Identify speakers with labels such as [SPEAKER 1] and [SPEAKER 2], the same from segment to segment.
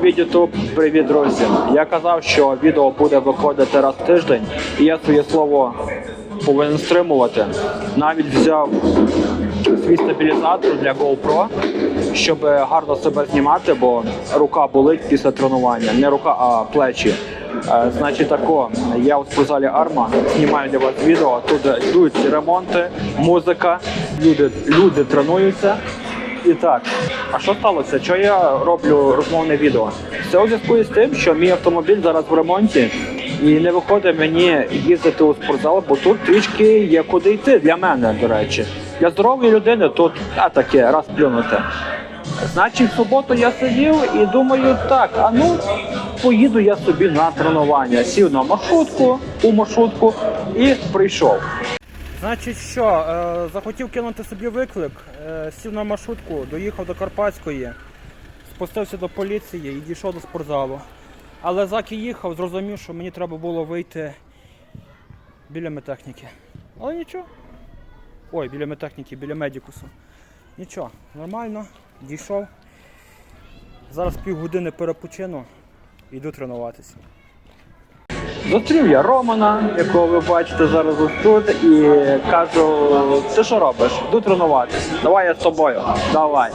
[SPEAKER 1] Привіт, Ютуб, привіт, друзі. Я казав, що відео буде виходити раз в тиждень, і я своє слово повинен стримувати. Навіть взяв свій стабілізатор для GoPro, щоб гарно себе знімати, бо рука болить після тренування. Не рука, а плечі. Е, Значить, тако, я у спортзалі Арма знімаю для вас відео. Тут йдуть ремонти, музика, люди, люди тренуються. І так, а що сталося? Що я роблю розмовне відео? Це у зв'язку з тим, що мій автомобіль зараз в ремонті, і не виходить мені їздити у спортзал, бо тут трішки є куди йти для мене, до речі. Для здорової людини тут а таке, раз плюнути. Значить, в суботу я сидів і думаю, так, а ну поїду я собі на тренування. Сів на маршрутку, у маршрутку і прийшов. Значить, що, е, захотів кинути собі виклик, е, сів на маршрутку, доїхав до Карпатської, спустився до поліції і дійшов до спортзалу. Але заки їхав, зрозумів, що мені треба було вийти біля медтехніки. Але нічого. Ой, біля медтехніки, біля медикусу. Нічого, нормально, дійшов. Зараз півгодини перепочину йду тренуватися. Зустрів я Романа, якого ви бачите зараз тут, і кажу: ти що робиш? Йду тренуватися. Давай я з тобою. Давай.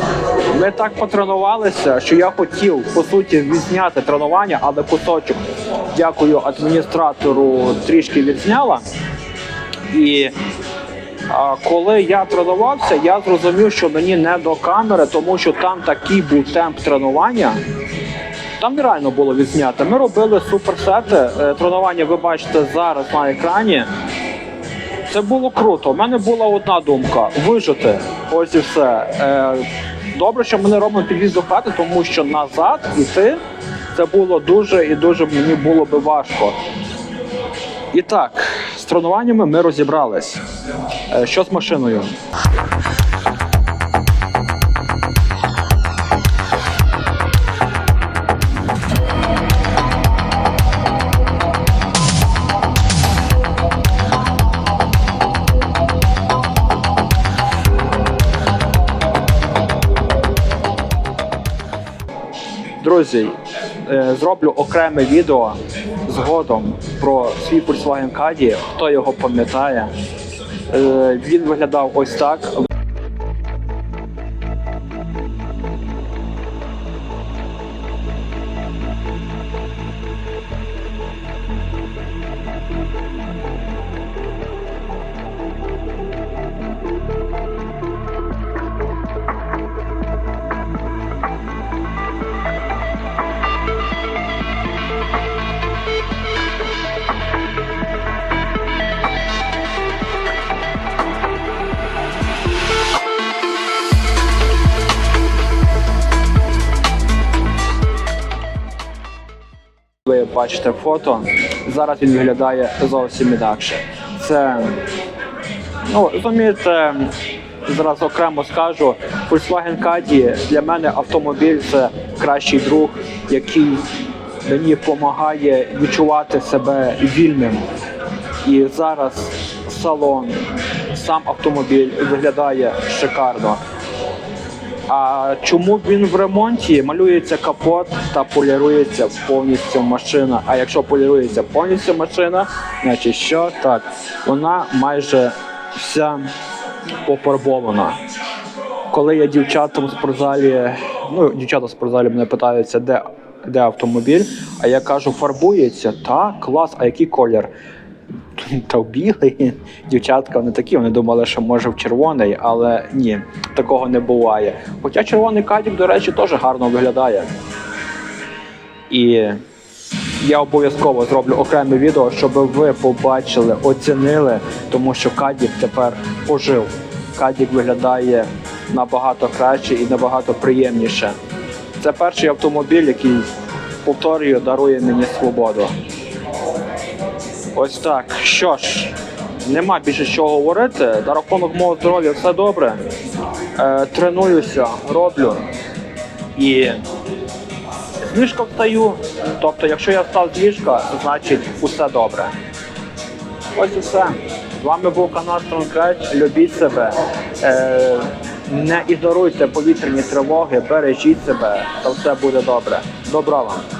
[SPEAKER 1] Ми так потренувалися, що я хотів по суті відзняти тренування, але кусочок, дякую адміністратору, трішки відзняла. І а, коли я тренувався, я зрозумів, що мені не до камери, тому що там такий був темп тренування. Там нереально було відзняти. Ми робили суперсети. Е, Тренування ви бачите зараз на екрані. Це було круто. У мене була одна думка вижити. Ось і все. Е, Добре, що ми не робимо підвіз до хати, тому що назад іти це було дуже і дуже мені було би важко. І так, з тренуваннями ми розібрались. Е, Що з машиною? Друзі, е, зроблю окреме відео згодом про свій Volkswagen Caddy, хто його пам'ятає. Е, Він виглядав ось так. Бачите фото. Зараз він виглядає зовсім інакше. Це, ну, розумієте, зараз окремо скажу, Volkswagen Caddy для мене автомобіль це кращий друг, який мені допомагає відчувати себе вільним. І зараз салон, сам автомобіль виглядає шикарно. А чому він в ремонті? Малюється капот та полірується повністю машина. А якщо полірується повністю машина, значить що так, вона майже вся пофарбована. Коли я дівчатам в спортзалі, ну дівчата в спортзалі мене питаються, де, де автомобіль, а я кажу, фарбується, та клас, а який колір? Та білий. Дівчатка вони такі, вони думали, що може в червоний, але ні, такого не буває. Хоча червоний кадік, до речі, теж гарно виглядає. І я обов'язково зроблю окреме відео, щоб ви побачили, оцінили, тому що кадік тепер ожив. Кадік виглядає набагато краще і набагато приємніше. Це перший автомобіль, який повторюю, дарує мені свободу. Ось так. Що ж, нема більше що говорити. На рахунок мого здоров'я все добре. Е, тренуюся, роблю. І з ліжка встаю. Тобто, якщо я встав з ліжка, значить усе добре. Ось і все. З вами був канал Стронкреч. Любіть себе. Е, не ігноруйте повітряні тривоги, бережіть себе, та все буде добре. Добра вам.